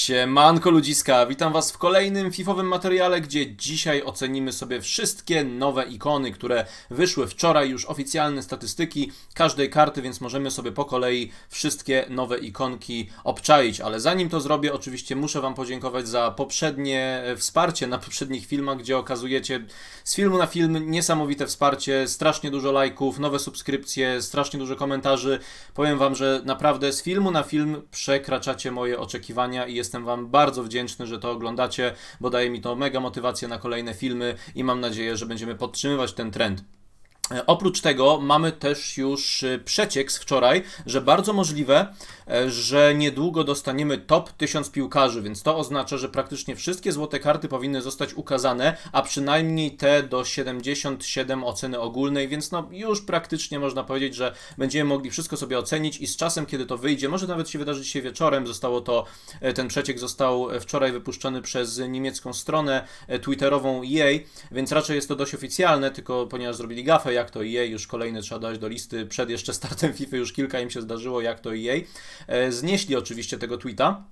Siemanko ludziska, witam was w kolejnym fifowym materiale, gdzie dzisiaj ocenimy sobie wszystkie nowe ikony, które wyszły wczoraj, już oficjalne statystyki każdej karty, więc możemy sobie po kolei wszystkie nowe ikonki obczaić, ale zanim to zrobię, oczywiście muszę wam podziękować za poprzednie e, wsparcie na poprzednich filmach, gdzie okazujecie z filmu na film niesamowite wsparcie, strasznie dużo lajków, nowe subskrypcje, strasznie dużo komentarzy. Powiem wam, że naprawdę z filmu na film przekraczacie moje oczekiwania i jestem Wam bardzo wdzięczny, że to oglądacie, bo daje mi to mega motywację na kolejne filmy i mam nadzieję, że będziemy podtrzymywać ten trend. E, Oprócz tego mamy też już e, przeciek z wczoraj, że bardzo możliwe, e, że niedługo dostaniemy top 1000 piłkarzy, więc to oznacza, że praktycznie wszystkie złote karty powinny zostać ukazane, a przynajmniej te do 77 oceny ogólnej, więc no już praktycznie można powiedzieć, że będziemy mogli wszystko sobie ocenić i z czasem, kiedy to wyjdzie, może nawet się wydarzyć się wieczorem, zostało to, ten przeciek został wczoraj wypuszczony przez niemiecką stronę twitterową EA, więc raczej jest to dość oficjalne, tylko ponieważ zrobili gafę, jak to EA, już kolejny trzeba dodać do listy przed jeszcze startem FIFA, już kilka im się zdarzyło, jak to EA. E, Znieśli oczywiście tego tweeta.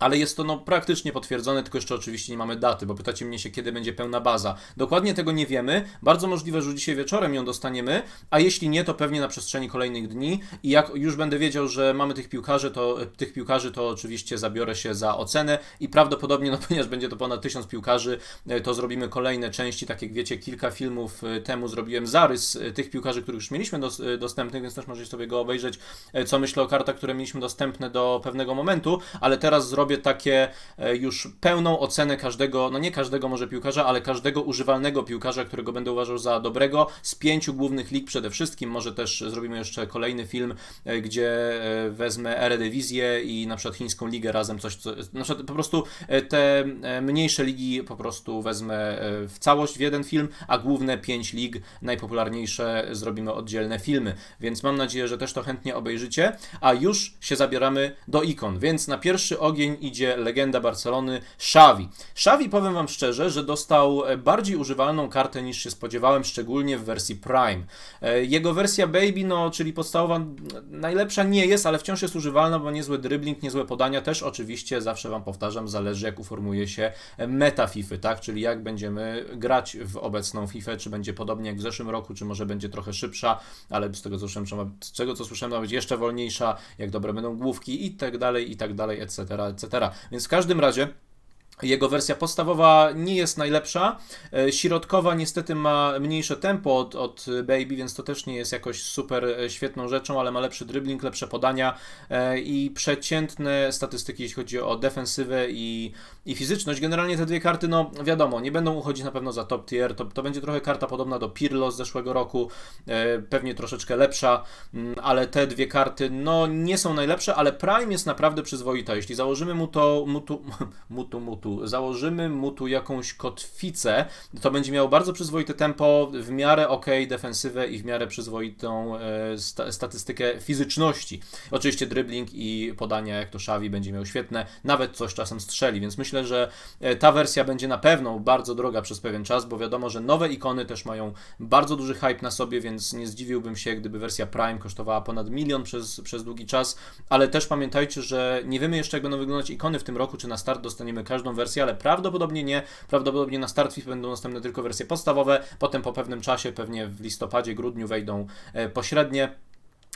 Ale jest to no, praktycznie potwierdzone, tylko jeszcze oczywiście nie mamy daty, bo pytacie mnie się, kiedy będzie pełna baza. Dokładnie tego nie wiemy. Bardzo możliwe, że dzisiaj wieczorem ją dostaniemy, a jeśli nie, to pewnie na przestrzeni kolejnych dni. I jak już będę wiedział, że mamy tych piłkarzy, to tych piłkarzy, to oczywiście zabiorę się za ocenę i prawdopodobnie, no ponieważ będzie to ponad tysiąc piłkarzy, e, to zrobimy kolejne części. Tak jak wiecie, kilka filmów e, temu zrobiłem zarys e, tych piłkarzy, których już mieliśmy dos- e, dostępnych, więc też możecie sobie go obejrzeć, e, co myślę o kartach, które mieliśmy dostępne do pewnego momentu, ale teraz zrobię takie e, już pełną ocenę każdego, no nie każdego może piłkarza, ale każdego używalnego piłkarza, którego będę uważał za dobrego, z pięciu głównych lig przede wszystkim. Może też zrobimy jeszcze kolejny film, e, gdzie e, wezmę Eredivisie i na przykład chińską ligę razem, coś, co, na przykład po prostu te mniejsze ligi po prostu wezmę w całość w jeden film, a główne pięć lig, najpopularniejsze, zrobimy oddzielne filmy. Więc mam nadzieję, że też to chętnie obejrzycie, a już się zabieramy do ikon. Więc na pierwszy ogień idzie legenda Barcelony Xavi. Xavi, powiem Wam szczerze, że dostał e, bardziej używalną kartę niż się spodziewałem, szczególnie w wersji Prime. E, Jego wersja Baby, no, czyli podstawowa, najlepsza nie jest, ale wciąż jest używalna, bo niezły dribbling, niezłe podania też oczywiście, zawsze Wam powtarzam, zależy jak uformuje się meta FIFA, tak? Czyli jak będziemy grać w obecną FIFA, czy będzie podobnie jak w zeszłym roku, czy może będzie trochę szybsza, ale z tego co słyszałem, z tego co słyszałem, ma być jeszcze wolniejsza, jak dobre będą główki i tak dalej, i tak dalej, etc., etc. Więc w każdym razie jego wersja podstawowa nie jest najlepsza. E, Środkowa niestety ma mniejsze tempo od, od Baby, więc to też nie jest jakoś super e, świetną rzeczą, ale ma lepszy dribbling, lepsze podania e, i przeciętne statystyki, jeśli chodzi o defensywę i, i fizyczność. Generalnie te dwie karty, no wiadomo, nie będą uchodzić na pewno za top tier. To, to będzie trochę karta podobna do Pirlo z zeszłego roku, pewnie troszeczkę lepsza, mm, ale te dwie karty, no nie są najlepsze, ale Prime jest naprawdę przyzwoita. Jeśli założymy mu to, mutu, mutu, mutu, założymy mu tu jakąś kotwicę, to będzie miał bardzo przyzwoite tempo, w miarę ok defensywę i w miarę przyzwoitą e, sta, statystykę fizyczności. Oczywiście dribbling i podania jak to Xavi będzie miał świetne, nawet coś czasem strzeli, więc myślę, że e, ta wersja będzie na pewno bardzo droga przez pewien czas, bo wiadomo, że nowe ikony też mają bardzo duży hype na sobie, więc nie zdziwiłbym się, gdyby wersja Prime kosztowała ponad milion przez, przez długi czas, ale też pamiętajcie, że nie wiemy jeszcze jak będą wyglądać ikony w tym roku, czy na start dostaniemy każdą wersję, ale prawdopodobnie nie. Prawdopodobnie na start FIFA będą dostępne tylko wersje podstawowe, potem po pewnym czasie, pewnie w listopadzie, grudniu wejdą e, pośrednie.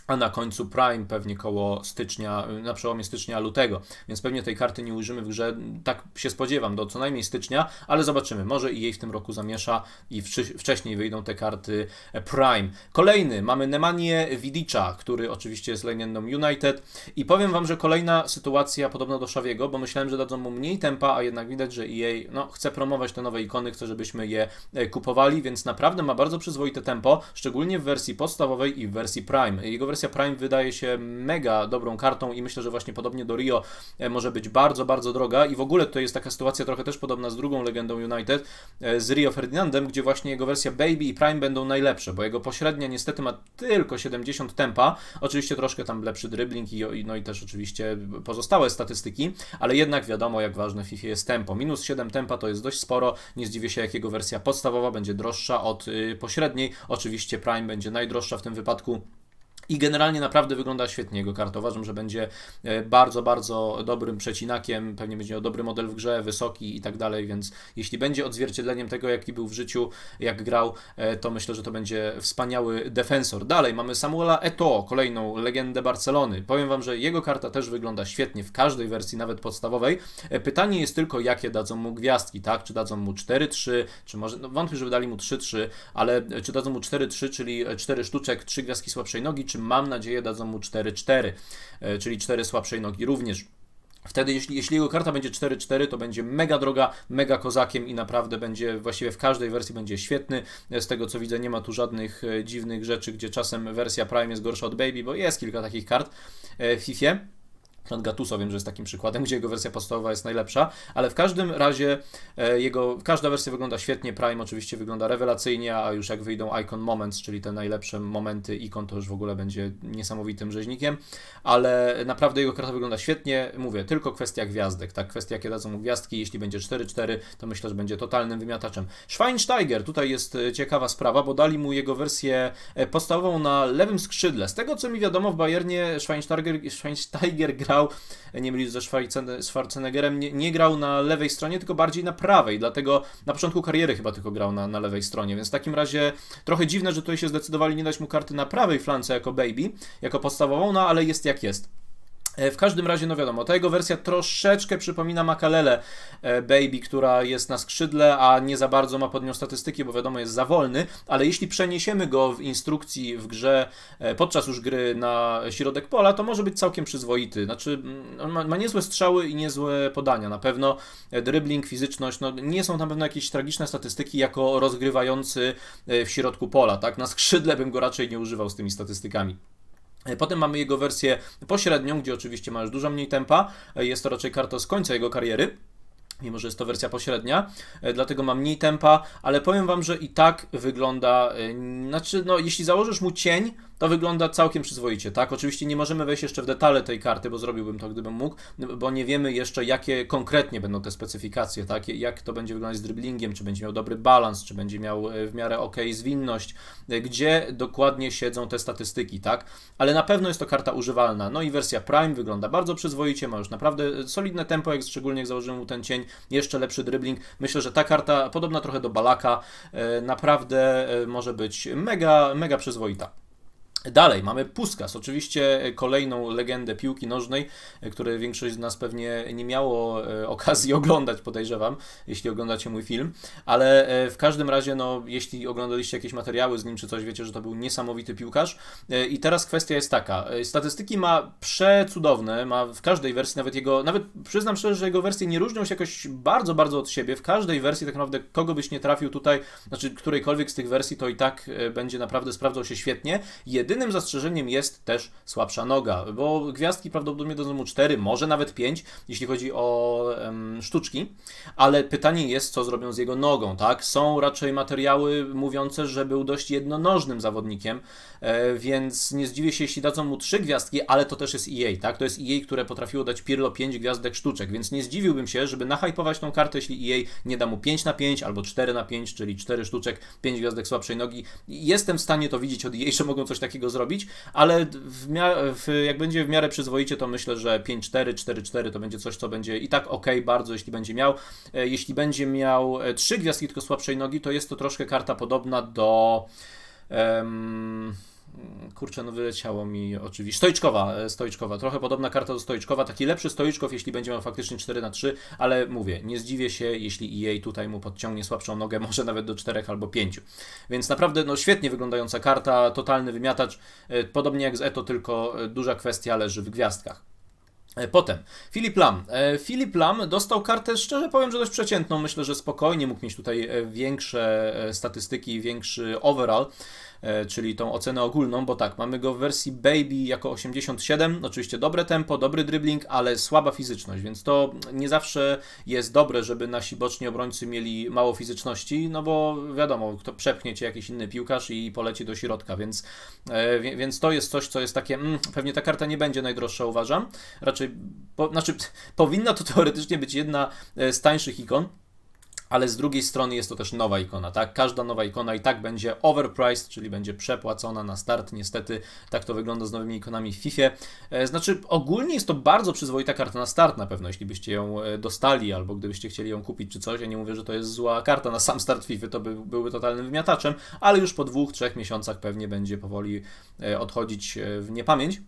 A na końcu Prime pewnie koło stycznia, na przełomie stycznia lutego, więc pewnie tej karty nie ujrzymy w grze, tak się spodziewam, do co najmniej stycznia, ale zobaczymy, może i jej w tym roku zamiesza i wcześniej wyjdą te karty e, Prime. Kolejny, mamy Nemanje Vidicia, który oczywiście jest legendą United i powiem Wam, że kolejna sytuacja podobna do Szawiego, bo myślałem, że dadzą mu mniej tempa, a jednak widać, że EA no, chce promować te nowe ikony, chce, żebyśmy je e, kupowali, więc naprawdę ma bardzo przyzwoite tempo, szczególnie w wersji podstawowej i w wersji Prime. Jego wersja Prime wydaje się mega dobrą kartą i myślę, że właśnie podobnie do Rio e, może być bardzo, bardzo droga i w ogóle to jest taka sytuacja trochę też podobna z drugą legendą United, e, z Rio Ferdinandem, gdzie właśnie jego wersja Baby i Prime będą najlepsze, bo jego pośrednia niestety ma tylko 70 tempa, oczywiście troszkę tam lepszy dribbling i, no i też oczywiście pozostałe statystyki, ale jednak wiadomo jak ważne w FIFA jest tempo. Minus 7 tempa to jest dość sporo, nie zdziwię się jak jego wersja podstawowa będzie droższa od y, pośredniej, oczywiście Prime będzie najdroższa w tym wypadku. I generalnie naprawdę wygląda świetnie jego karta. Uważam, że będzie e, bardzo, bardzo dobrym przecinakiem. Pewnie będzie dobry model w grze, wysoki i tak dalej, więc jeśli będzie odzwierciedleniem tego, jaki był w życiu, jak grał, e, to myślę, że to będzie wspaniały defensor. Dalej mamy Samuela Eto'o, kolejną legendę Barcelony. Powiem Wam, że jego karta też wygląda świetnie w każdej wersji, nawet podstawowej. E, pytanie jest tylko, jakie dadzą mu gwiazdki, tak? Czy dadzą mu 4-3, czy może, no wątpię, żeby dali mu 3-3, ale czy dadzą mu 4-3, czyli 4 sztuczek, 3 gwiazdki słabszej nogi, mam nadzieję dadzą mu 4-4, e, czyli 4 słabszej nogi również. Wtedy, jeśli, jeśli jego karta będzie 4-4, to będzie mega droga, mega kozakiem i naprawdę będzie właściwie w każdej wersji będzie świetny. E, z tego co widzę, nie ma tu żadnych e, dziwnych rzeczy, gdzie czasem wersja Prime jest gorsza od Baby, bo jest kilka takich kart w FIFA. Gatuso wiem, że jest takim przykładem, gdzie jego wersja podstawowa jest najlepsza, ale w każdym razie e, jego, każda wersja wygląda świetnie, Prime oczywiście wygląda rewelacyjnie, a już jak wyjdą Icon Moments, czyli te najlepsze momenty ikon, to już w ogóle będzie niesamowitym rzeźnikiem, ale naprawdę jego karta wygląda świetnie, mówię, tylko kwestia gwiazdek, tak, kwestia jakie dadzą mu gwiazdki, jeśli będzie 4-4, to myślę, że będzie totalnym wymiataczem. Schweinsteiger, tutaj jest e, ciekawa sprawa, bo dali mu jego wersję e, podstawową na lewym skrzydle. Z tego co mi wiadomo, w Bayernie Schweinsteiger, Schweinsteiger gra grał, nie mylić ze Schwarzeneggerem, nie, nie, grał na lewej stronie, tylko bardziej na prawej, dlatego na początku kariery chyba tylko grał na, na lewej stronie, więc w takim razie trochę dziwne, że tutaj się zdecydowali nie dać mu karty na prawej flance jako baby, jako podstawową, no ale jest jak jest. E, w każdym razie, no wiadomo, ta jego wersja troszeczkę przypomina Makalele e, Baby, która jest na skrzydle, a nie za bardzo ma pod nią statystyki, bo wiadomo, jest za wolny, ale jeśli przeniesiemy go w instrukcji w grze e, podczas już gry na środek pola, to może być całkiem przyzwoity. Znaczy, mm, on ma, ma niezłe strzały i niezłe podania. Na pewno dribbling, fizyczność, no nie są tam pewno jakieś tragiczne statystyki jako rozgrywający w środku pola, tak? Na skrzydle bym go raczej nie używał z tymi statystykami. Potem mamy jego wersję pośrednią, gdzie oczywiście ma już dużo mniej tempa. Jest to raczej karta z końca jego kariery mimo że jest to wersja pośrednia, e, dlatego ma mniej tempa, ale powiem Wam, że i tak wygląda, e, znaczy, no, jeśli założysz mu cień, to wygląda całkiem przyzwoicie, tak? Oczywiście nie możemy wejść jeszcze w detale tej karty, bo zrobiłbym to, gdybym mógł, bo nie wiemy jeszcze, jakie konkretnie będą te specyfikacje, tak? Jak to będzie wyglądać z dribblingiem, czy będzie miał dobry balans, czy będzie miał e, w miarę ok zwinność, gdzie dokładnie siedzą te statystyki, tak? Ale na pewno jest to karta używalna. No i wersja Prime wygląda bardzo przyzwoicie, ma już naprawdę solidne tempo, jak szczególnie jak założyłem mu ten cień, jeszcze lepszy dribbling. Myślę, że ta karta, podobna trochę do Balaka, e, naprawdę e, może być mega, mega przyzwoita. Dalej mamy Puskas, oczywiście kolejną legendę piłki nożnej, której większość z nas pewnie nie miało e, okazji oglądać, podejrzewam, jeśli oglądacie mój film, ale e, w każdym razie, no, jeśli oglądaliście jakieś materiały z nim czy coś, wiecie, że to był niesamowity piłkarz. E, I teraz kwestia jest taka, statystyki ma przecudowne, ma w każdej wersji, nawet jego, nawet przyznam szczerze, że jego wersje nie różnią się jakoś bardzo, bardzo od siebie. W każdej wersji tak naprawdę kogo byś nie trafił tutaj, znaczy którejkolwiek z tych wersji, to i tak będzie naprawdę sprawdzał się świetnie. Jedynie Jedynym zastrzeżeniem jest też słabsza noga, bo gwiazdki prawdopodobnie dadzą mu 4, może nawet 5, jeśli chodzi o um, sztuczki, ale pytanie jest, co zrobią z jego nogą, tak? Są raczej materiały mówiące, że był dość jednonożnym zawodnikiem, e, więc nie zdziwię się, jeśli dadzą mu 3 gwiazdki, ale to też jest EA, tak? To jest EA, które potrafiło dać Pirlo 5 gwiazdek sztuczek, więc nie zdziwiłbym się, żeby nahypować tą kartę, jeśli EA nie da mu 5 na 5 albo 4 na 5, czyli 4 sztuczek, 5 gwiazdek słabszej nogi. Jestem w stanie to widzieć od EA, że mogą coś takiego zrobić, ale w w, jak będzie w miarę przyzwoicie, to myślę, że 5-4, 4-4 to będzie coś, co będzie i tak ok, bardzo, jeśli będzie miał. E, jeśli będzie miał 3 e, gwiazdki tylko słabszej nogi, to jest to troszkę karta podobna do. Kurczę, no wyleciało mi oczywiście. Stojczkowa, e, Stojczkowa, trochę podobna karta do Stojczkowa, taki lepszy Stojczkow, jeśli będzie miał faktycznie 4 na 3, ale mówię, nie zdziwię się, jeśli EA tutaj mu podciągnie słabszą nogę, może nawet do 4 albo 5. Więc naprawdę no, świetnie wyglądająca karta, totalny wymiatacz, e, podobnie jak z Eto, tylko e, duża kwestia leży w gwiazdkach. Potem Filip Lam. Filip Lam dostał kartę, szczerze powiem, że dość przeciętną. Myślę, że spokojnie mógł mieć tutaj większe statystyki, większy overall. E, czyli tą ocenę ogólną, bo tak, mamy go w wersji Baby jako 87, oczywiście dobre tempo, dobry dribbling, ale słaba fizyczność, więc to nie zawsze jest dobre, żeby nasi boczni obrońcy mieli mało fizyczności, no bo wiadomo, kto przepchnie cię jakiś inny piłkarz i poleci do środka, więc, e, więc to jest coś, co jest takie, mm, pewnie ta karta nie będzie najdroższa, uważam, raczej, po, znaczy powinna to teoretycznie być jedna e, z tańszych ikon, ale z drugiej strony jest to też nowa ikona, tak? Każda nowa ikona i tak będzie overpriced, czyli będzie przepłacona na start. Niestety tak to wygląda z nowymi ikonami w FIFA. E, znaczy, ogólnie jest to bardzo przyzwoita karta na start na pewno, jeśli byście ją e, dostali albo gdybyście chcieli ją kupić czy coś. Ja nie mówię, że to jest zła karta na sam start FIFA, to by, byłby totalnym wymiataczem, ale już po dwóch, trzech miesiącach pewnie będzie powoli e, odchodzić w niepamięć.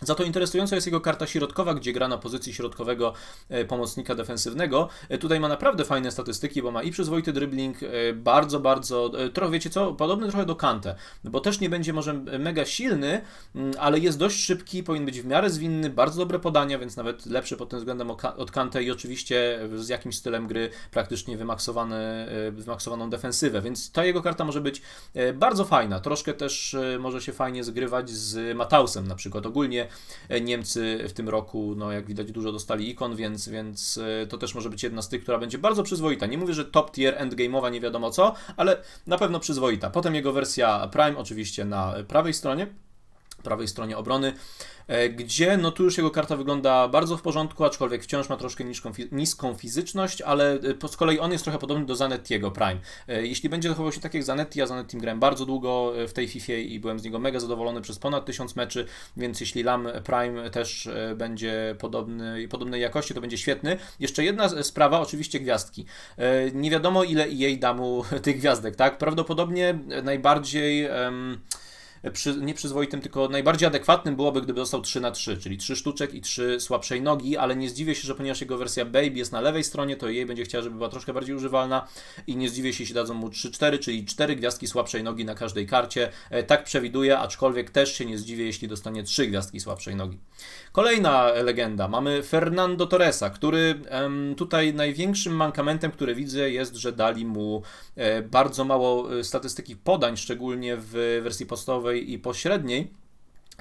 Za to interesująca jest jego karta środkowa, gdzie gra na pozycji środkowego e, pomocnika defensywnego. E, tutaj ma naprawdę fajne statystyki, bo ma i przyzwoity dribbling, e, bardzo, bardzo, trochę wiecie co, podobny trochę do Kante, bo też nie będzie może mega silny, mm, ale jest dość szybki, powinien być w miarę zwinny, bardzo dobre podania, więc nawet lepszy pod tym względem od Kante i oczywiście z jakimś stylem gry praktycznie wymaksowany, wymaksowaną defensywę, więc ta jego karta może być bardzo fajna, troszkę też może się fajnie zgrywać z Matausem na przykład, ogólnie E, Niemcy w tym roku, no jak widać, dużo dostali ikon, więc, więc e, to też może być jedna z tych, która będzie bardzo przyzwoita. Nie mówię, że top tier, endgame'owa, nie wiadomo co, ale na pewno przyzwoita. Potem jego wersja Prime, oczywiście na prawej stronie prawej stronie obrony. E, gdzie no tu już jego karta wygląda bardzo w porządku, aczkolwiek wciąż ma troszkę niską, niską fizyczność, ale e, z kolei on jest trochę podobny do Zanettiego Prime. E, jeśli będzie zachował się tak jak Zanetti, ja Zanettim grałem bardzo długo w tej FIFA i byłem z niego mega zadowolony przez ponad 1000 meczy, więc jeśli Lam Prime też będzie podobny, podobnej jakości, to będzie świetny. Jeszcze jedna sprawa, oczywiście gwiazdki. Nie wiadomo ile jej da mu tych gwiazdek, tak? Prawdopodobnie najbardziej... Um, przy, nie przyzwoitym, tylko najbardziej adekwatnym byłoby, gdyby dostał 3 na 3 czyli 3 sztuczek i 3 słabszej nogi, ale nie zdziwię się, że ponieważ jego wersja Baby jest na lewej stronie, to jej będzie chciała, żeby była troszkę bardziej używalna i nie zdziwię się, jeśli dadzą mu 3-4, czyli 4 gwiazdki słabszej nogi na każdej karcie. E, tak przewiduję, aczkolwiek też się nie zdziwię, jeśli dostanie 3 gwiazdki słabszej nogi. Kolejna legenda. Mamy Fernando Torresa, który tutaj największym mankamentem, który widzę, jest, że dali mu e, bardzo mało e, statystyki podań, szczególnie w wersji podstawowej i pośredniej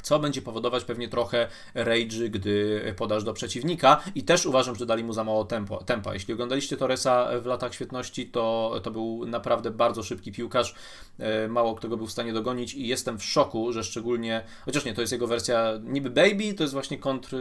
co będzie powodować pewnie trochę rage, gdy podasz do przeciwnika i też uważam, że dali mu za mało tempo, tempa. Jeśli oglądaliście Torresa w latach świetności, to, to był naprawdę bardzo szybki piłkarz, e, mało kto go był w stanie dogonić i jestem w szoku, że szczególnie, chociaż nie, to jest jego wersja niby baby, to jest właśnie kontr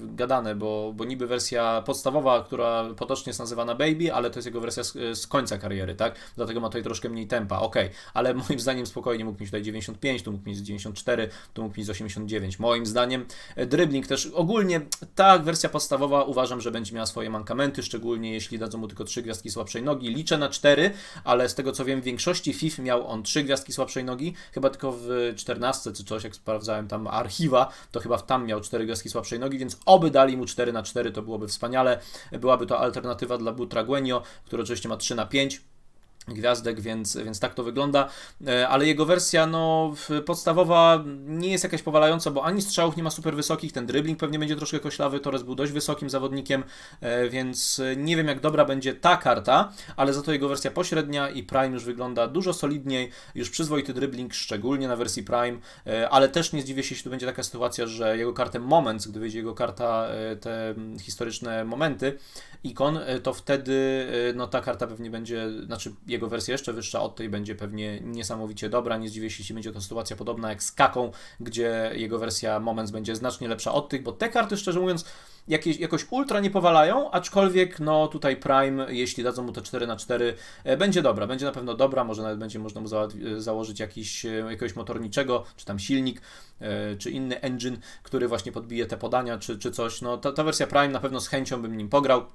gadane, bo, bo niby wersja podstawowa, która potocznie jest nazywana baby, ale to jest jego wersja z, z końca kariery, tak? Dlatego ma tutaj troszkę mniej tempa, ok, ale moim zdaniem spokojnie mógł mieć tutaj 95, tu mógł mieć 94, tu mógł mieć 89. Moim zdaniem e, dribbling też ogólnie ta wersja podstawowa uważam, że będzie miała swoje mankamenty, szczególnie jeśli dadzą mu tylko 3 gwiazdki słabszej nogi. Liczę na 4, ale z tego co wiem w większości FIFA miał on 3 gwiazdki słabszej nogi, chyba tylko w 14 czy coś, jak sprawdzałem tam archiwa, to chyba tam miał 4 gwiazdki słabszej nogi, więc oby dali mu 4 na 4 to byłoby wspaniale. Byłaby to alternatywa dla Butraguenio, który oczywiście ma 3 na 5 gwiazdek, więc, więc tak to wygląda, e, ale jego wersja no, podstawowa nie jest jakaś powalająca, bo ani strzałów nie ma super wysokich, ten dribbling pewnie będzie troszkę koślawy, Torres był dość wysokim zawodnikiem, e, więc nie wiem jak dobra będzie ta karta, ale za to jego wersja pośrednia i Prime już wygląda dużo solidniej, już przyzwoity dribbling, szczególnie na wersji Prime, e, ale też nie zdziwię się, jeśli to będzie taka sytuacja, że jego kartę Moments, gdy wyjdzie jego karta, te historyczne momenty, ikon, to wtedy no ta karta pewnie będzie, znaczy jego wersja jeszcze wyższa od tej będzie pewnie niesamowicie dobra. Nie zdziwię się, jeśli będzie to sytuacja podobna jak z Kaką, gdzie jego wersja Moments będzie znacznie lepsza od tych, bo te karty, szczerze mówiąc, jakieś, jakoś ultra nie powalają, aczkolwiek no tutaj Prime, jeśli dadzą mu te 4 na 4 e, będzie dobra, będzie na pewno dobra, może nawet będzie można mu e, założyć jakiś, e, jakiegoś motorniczego, czy tam silnik, czy inny engine, który właśnie podbije te podania, czy, czy coś. No ta, ta wersja Prime na pewno z chęcią bym nim pograł.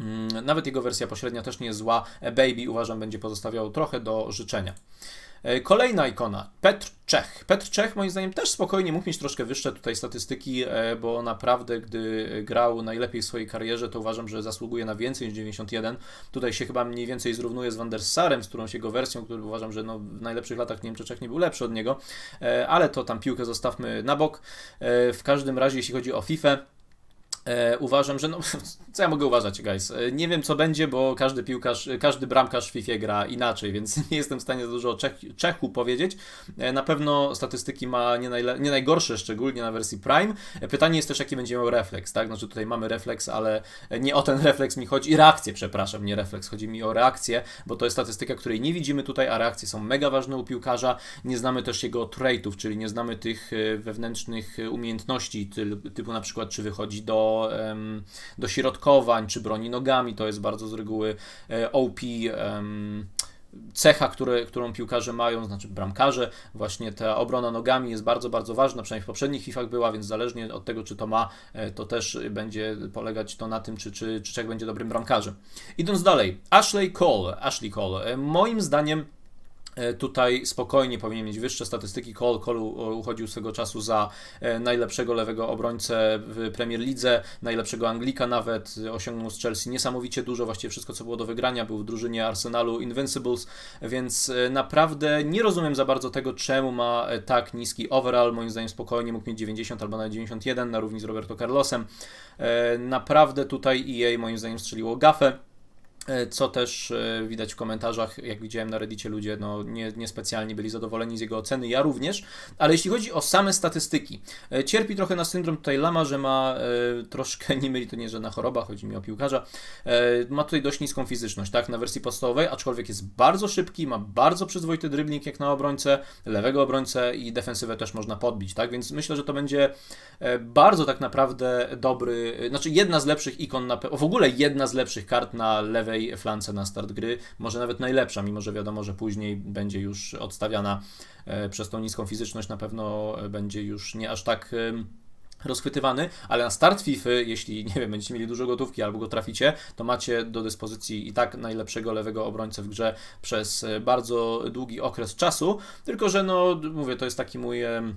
Mm, nawet jego wersja pośrednia też nie jest zła. E, Baby uważam będzie pozostawiał trochę do życzenia. E, kolejna ikona, Petr Czech. Petr Czech moim zdaniem też spokojnie mógł mieć troszkę wyższe tutaj statystyki, e, bo naprawdę gdy grał najlepiej w swojej karierze, to uważam, że zasługuje na więcej niż 91. Tutaj się chyba mniej więcej zrównuje z Van der Sarem, z którąś jego wersją, który uważam, że no w najlepszych latach Niemczech Czech nie był lepszy od niego, ale to tam piłkę zostawmy na bok. W każdym razie jeśli chodzi o FIFA, E, uważam, że no, co ja mogę uważać, guys? E, nie wiem, co będzie, bo każdy piłkarz, każdy bramkarz w FIFA gra inaczej, więc nie jestem w stanie za dużo o Czech, Czechu powiedzieć. E, na pewno statystyki ma nie, najle, nie najgorsze, szczególnie na wersji Prime. E, pytanie jest też, jaki będzie miał refleks, tak? Znaczy tutaj mamy refleks, ale nie o ten refleks mi chodzi, i reakcję, przepraszam, nie refleks, chodzi mi o reakcję, bo to jest statystyka, której nie widzimy tutaj, a reakcje są mega ważne u piłkarza. Nie znamy też jego traitów, czyli nie znamy tych wewnętrznych umiejętności, typu na przykład, czy wychodzi do do dośrodkowań, czy broni nogami, to jest bardzo z reguły e, OP. cecha, które, którą piłkarze mają, znaczy bramkarze, właśnie ta obrona nogami jest bardzo, bardzo ważna, przynajmniej w poprzednich FIFAch była, więc zależnie od tego, czy to ma, e, to też będzie polegać to na tym, czy, czy, czy Czech będzie dobrym bramkarzem. Idąc dalej, Ashley Cole, Ashley Cole, e, moim zdaniem Tutaj spokojnie powinien mieć wyższe statystyki. Cole, Cole uchodził swego czasu za e, najlepszego lewego obrońcę w Premier Lidze, najlepszego Anglika nawet. Osiągnął z Chelsea niesamowicie dużo, właściwie wszystko co było do wygrania. Był w drużynie Arsenalu Invincibles, więc e, naprawdę nie rozumiem za bardzo tego, czemu ma tak niski overall. Moim zdaniem spokojnie mógł mieć 90 albo nawet 91 na równi z Roberto Carlosem. Naprawdę tutaj EA moim zdaniem strzeliło gafę. E, co też e, widać w komentarzach, jak widziałem na Reddicie, ludzie no, nie, niespecjalnie byli zadowoleni z jego oceny, ja również. Ale jeśli chodzi o same statystyki, e, cierpi trochę na syndrom tutaj Lama, że ma troszkę, nie myli to nie żadna choroba, chodzi mi o piłkarza, ma tutaj dość niską fizyczność, tak, na wersji podstawowej, aczkolwiek jest bardzo szybki, ma bardzo przyzwoity dribbling jak na obrońcę, lewego obrońcę i defensywę też można podbić, tak, więc myślę, że to będzie bardzo tak naprawdę dobry, znaczy jedna z lepszych ikon, na, w ogóle jedna z lepszych kart na lewej lewej flance na start gry, może nawet najlepsza, mimo że wiadomo, że później będzie już odstawiana e, przez tą niską fizyczność, na pewno będzie już nie aż tak rozchwytywany, ale na start FIFA, jeśli nie wiem, będziecie mieli dużo gotówki albo go traficie, to macie do dyspozycji i tak najlepszego lewego obrońcę w grze przez e, bardzo długi okres czasu, tylko że no mówię, to jest taki mój E,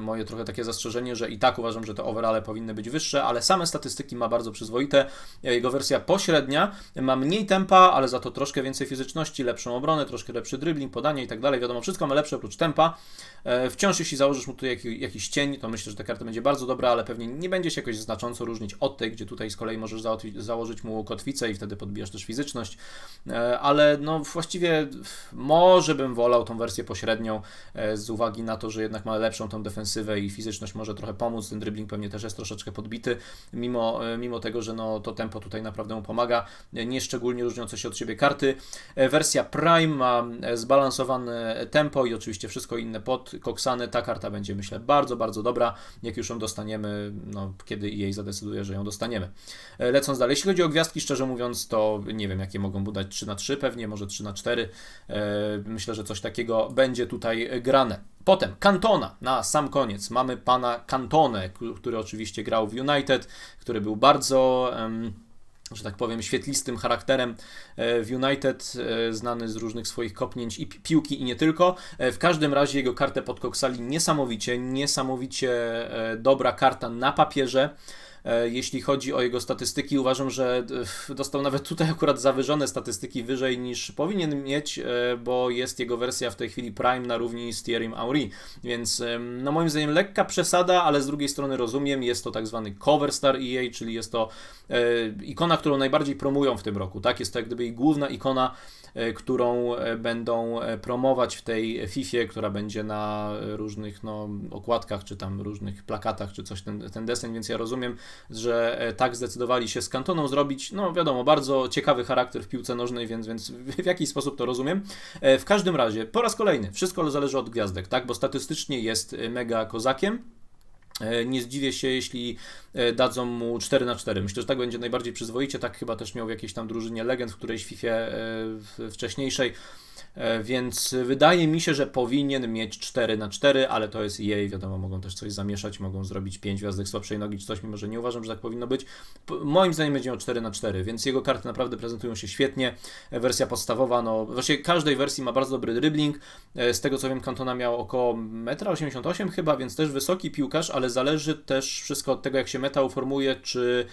moje trochę takie zastrzeżenie, że i tak uważam, że te overale powinny być wyższe, ale same statystyki ma bardzo przyzwoite. Jego wersja pośrednia ma mniej tempa, ale za to troszkę więcej fizyczności, lepszą obronę, troszkę lepszy dribbling, podanie i tak dalej. Wiadomo, wszystko ma lepsze oprócz tempa. E, wciąż jeśli założysz mu tu jakiś cień, to myślę, że ta karta będzie bardzo dobra, ale pewnie nie będzie się jakoś znacząco różnić od tej, gdzie tutaj z kolei możesz założyć mu kotwicę i wtedy podbijasz też fizyczność. E, ale no właściwie może bym wolał tą wersję pośrednią z uwagi na to, że jednak ma lepszą tą defensywę i fizyczność może trochę pomóc. Ten dribbling pewnie też jest troszeczkę podbity, mimo, e, mimo tego, że no, to tempo tutaj naprawdę mu pomaga. Nie szczególnie różniące się od siebie karty. E, wersja Prime ma e, zbalansowane tempo i oczywiście wszystko inne podkoksane. Ta karta będzie myślę bardzo, bardzo dobra, jak już ją dostaniemy, no, kiedy jej zadecyduje, że ją dostaniemy. Lecąc dalej, jeśli chodzi o gwiazdki, szczerze mówiąc, to nie wiem, jakie mogą budać 3 na 3 pewnie, może 3 na 4 Myślę, że coś takiego będzie tutaj grane. Potem Cantona na sam koniec. Mamy pana Cantone, który oczywiście grał w United, który był bardzo że tak powiem, świetlistym charakterem e, w United, e, znany z różnych swoich kopnięć i piłki i nie tylko. E, w każdym razie jego kartę podkoksali niesamowicie, niesamowicie dobra karta na papierze. E, jeśli chodzi o jego statystyki, uważam, że e, dostał nawet tutaj akurat zawyżone statystyki wyżej niż powinien mieć, e, bo jest jego wersja w tej chwili Prime na równi z Thierrym Auri, więc no moim zdaniem lekka przesada, ale z drugiej strony rozumiem, jest to tak zwany cover star EA, czyli jest to ikona, którą najbardziej promują w tym roku, tak? Jest to jak gdyby główna ikona którą będą promować w tej FIFA, która będzie na różnych no, okładkach, czy tam różnych plakatach, czy coś ten, ten deseń, więc ja rozumiem, że tak zdecydowali się z kantoną zrobić. No wiadomo, bardzo ciekawy charakter w piłce nożnej, więc, więc w jakiś sposób to rozumiem. W każdym razie, po raz kolejny, wszystko zależy od gwiazdek, tak, bo statystycznie jest mega kozakiem. E, nie zdziwię się, jeśli e, dadzą mu 4 na 4 Myślę, że tak będzie najbardziej przyzwoicie. Tak chyba też miał w jakiejś tam drużynie legend w którejś FIFA e, wcześniejszej. E, więc wydaje mi się, że powinien mieć 4 na 4, ale to jest jej, wiadomo, mogą też coś zamieszać, mogą zrobić 5 gwiazdek słabszej nogi czy coś, mimo że nie uważam, że tak powinno być. Moim zdaniem będzie miał 4 na 4, więc jego karty naprawdę prezentują się świetnie. E, wersja podstawowa, no właściwie każdej wersji ma bardzo dobry dribbling. E, z tego co wiem, Cantona miał około 1,88 m chyba, więc też wysoki piłkarz, ale zależy też wszystko od tego, jak się meta uformuje, czy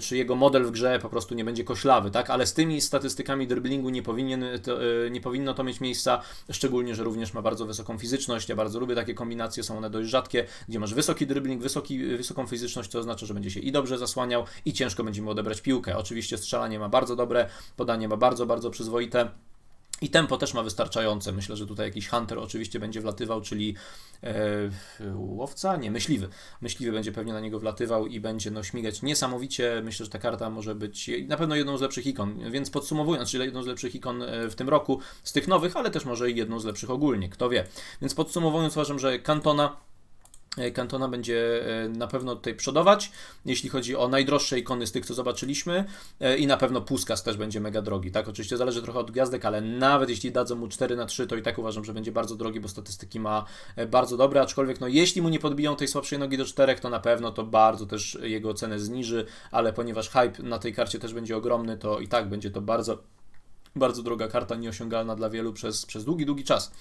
czy jego model w grze po prostu nie będzie koślawy, tak? Ale z tymi statystykami dribblingu nie, powinien to, e, nie powinno to mieć miejsca, szczególnie, że również ma bardzo wysoką fizyczność. Ja bardzo lubię takie kombinacje, są one dość rzadkie, gdzie masz wysoki dribbling, wysoki, wysoką fizyczność, to oznacza, że będzie się i dobrze zasłaniał, i ciężko będzie mu odebrać piłkę. Oczywiście strzelanie ma bardzo dobre, podanie ma bardzo, bardzo przyzwoite. I tempo też ma wystarczające. Myślę, że tutaj jakiś hunter oczywiście będzie wlatywał, czyli e, łowca, nie, myśliwy. Myśliwy będzie pewnie na niego wlatywał i będzie no, śmigać niesamowicie. Myślę, że ta karta może być na pewno jedną z lepszych ikon. Więc podsumowując, czyli jedną z lepszych ikon e, w tym roku z tych nowych, ale też może jedną z lepszych ogólnie, kto wie. Więc podsumowując, uważam, że Kantona Cantona będzie e, na pewno tutaj przodować, jeśli chodzi o najdroższe ikony z tych, co zobaczyliśmy E, i na pewno Puskas też będzie mega drogi, tak? Oczywiście zależy trochę od gwiazdek, ale nawet jeśli dadzą mu 4 na 3, to i tak uważam, że będzie bardzo drogi, bo statystyki ma e, bardzo dobre, aczkolwiek no jeśli mu nie podbiją tej słabszej nogi do 4, to na pewno to bardzo też jego cenę zniży, ale ponieważ hype na tej karcie też będzie ogromny, to i tak będzie to bardzo bardzo droga karta, nieosiągalna dla wielu przez, przez długi, długi czas.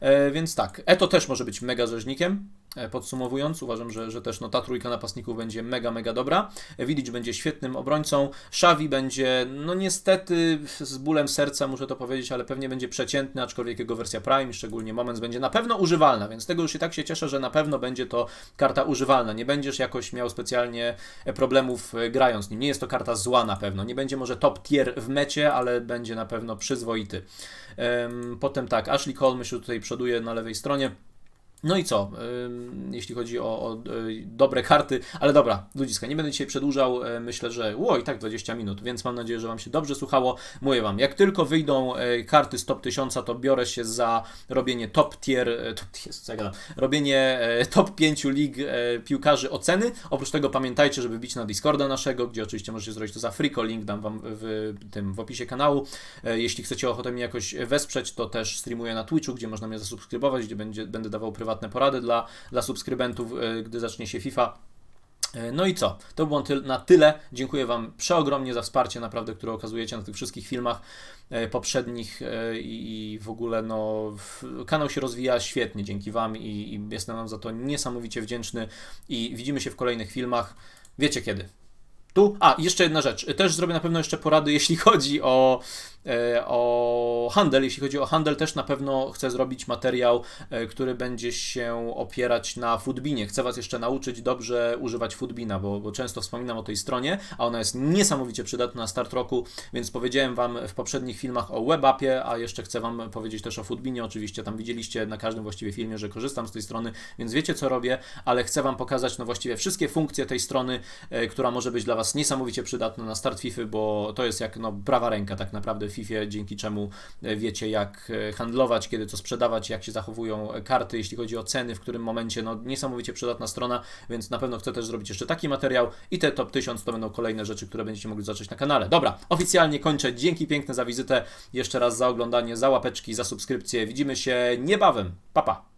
E, więc tak, Eto też może być mega rzeźnikiem. E, Podsumowując, uważam, że, że też no, ta trójka napastników będzie mega, mega dobra. E, Vidic będzie świetnym obrońcą. Xavi będzie, no niestety, z bólem serca muszę to powiedzieć, ale pewnie będzie przeciętny, aczkolwiek jego wersja Prime, szczególnie Moments, będzie na pewno używalna, więc tego już i tak się cieszę, że na pewno będzie to karta używalna. Nie będziesz jakoś miał specjalnie e, problemów grając nim. Nie jest to karta zła na pewno. Nie będzie może top tier w mecie, ale będzie na pewno przyzwoity. Em, Potem tak, Ashley Cole myślę tutaj przoduje na lewej stronie. No i co, jeśli chodzi o, o y, dobre karty, ale dobra, ludziska, nie będę dzisiaj przedłużał, y, myślę, że ło, i tak 20 minut, więc mam nadzieję, że Wam się dobrze słuchało. Mówię Wam, jak tylko wyjdą y, karty z top 1000, to biorę się za robienie top tier, top ja robienie top 5 lig piłkarzy oceny. Oprócz tego pamiętajcie, żeby bić na Discorda naszego, gdzie oczywiście możecie zrobić to za friko, link dam Wam w, tym w opisie kanału. E, Jeśli chcecie ochotę mnie jakoś wesprzeć, to też streamuję na Twitchu, gdzie można mnie zasubskrybować, gdzie będzie, będę dawał prywatne porady dla, dla subskrybentów, e, gdy zacznie się FIFA. E, No i co? To było na tyle. Dziękuję Wam przeogromnie za wsparcie, naprawdę, które okazujecie na tych wszystkich filmach e, poprzednich i w ogóle no, kanał się rozwija świetnie dzięki Wam i, i jestem Wam za to niesamowicie wdzięczny i widzimy się w kolejnych filmach. Wiecie kiedy. Tu. A, jeszcze jedna rzecz. Też zrobię na pewno jeszcze porady, jeśli chodzi o, o handel. Jeśli chodzi o handel, też na pewno chcę zrobić materiał, e, który będzie się opierać na Foodbinie. Chcę Was jeszcze nauczyć dobrze używać Foodbina, bo, bo często wspominam o tej stronie, a ona jest niesamowicie przydatna na start roku, więc powiedziałem Wam w poprzednich filmach o WebAppie, a jeszcze chcę Wam powiedzieć też o Foodbinie. Oczywiście tam widzieliście na każdym właściwie filmie, że korzystam z tej strony, więc wiecie co robię, ale chcę Wam pokazać no właściwie wszystkie funkcje tej strony, e, która może być dla Was niesamowicie przydatna na start FIFA, bo to jest jak no, prawa ręka tak naprawdę FIFA, dzięki czemu e, wiecie jak e, handlować, kiedy co sprzedawać, jak się zachowują e, karty, jeśli chodzi o ceny, w którym momencie, no niesamowicie przydatna strona, więc na pewno chcę też zrobić jeszcze taki materiał i te top 1000 to będą kolejne rzeczy, które będziecie mogli zobaczyć na kanale. Dobra, oficjalnie kończę. Dzięki piękne za wizytę, jeszcze raz za oglądanie, za łapeczki, za subskrypcję. Widzimy się niebawem. Pa pa!